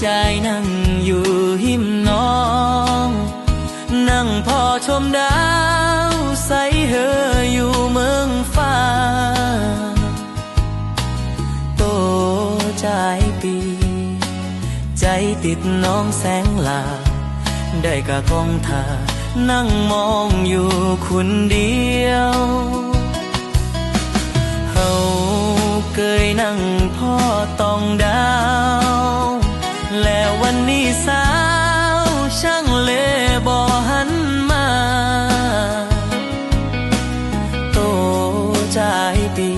ใจนั่งอยู่หิมน้อง นั่งพอชมดาวใสเฮออยู่เมืองฟ้า โตใจปี ใจติดน้องแสงลา ได้กะกองทานั่งมองอยู่คุณเดียว นนี้สาวช่างเลบอหันมา โตใจปี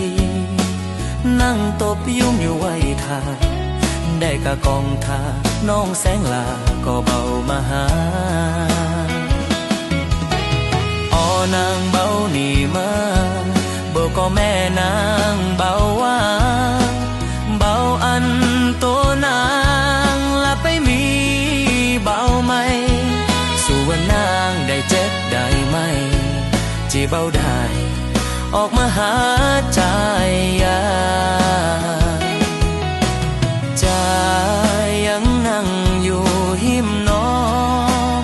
นั่งตบยุ่งอยู่ไว้ทาได้กะกองทาน้องแสงลาก็เบามาหาออนางเบานี่มาเบาก็แม่นางเบาว่า ได้ไหมจีเบาได้ ออกมาหาใจยาใจยังนั่งอยู่หิมน้อง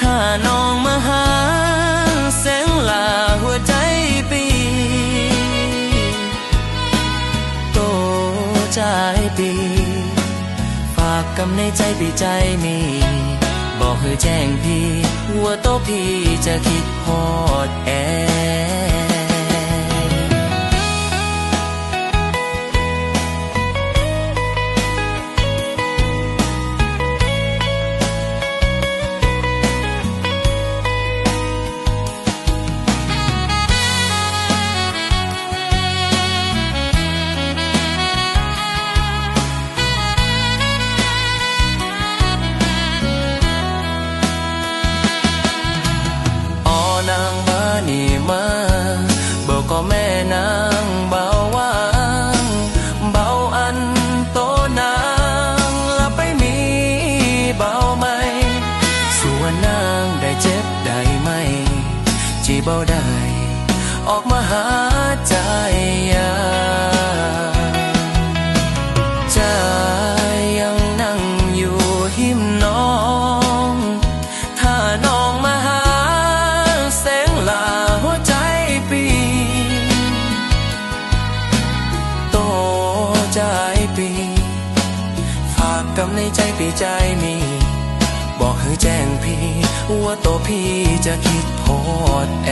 ถ้าน้องมาหาแสงลาหัวใจปีโตใจปีฝากกำในใจปีใจมี บอกให้แจ้งพี่ ว่าโตพี่จะคิดพอดแออ บาได้ ออกมาหาใจยาใจยังนั่งอยู่หิมน้อง ถ้าน้องมาหาแสงลาหัวใจปีโตใจปี ฝากกำในใจปีใจมี บอกให้แจ้งพี่ ว่าโตพี่จะคิดโพดแอ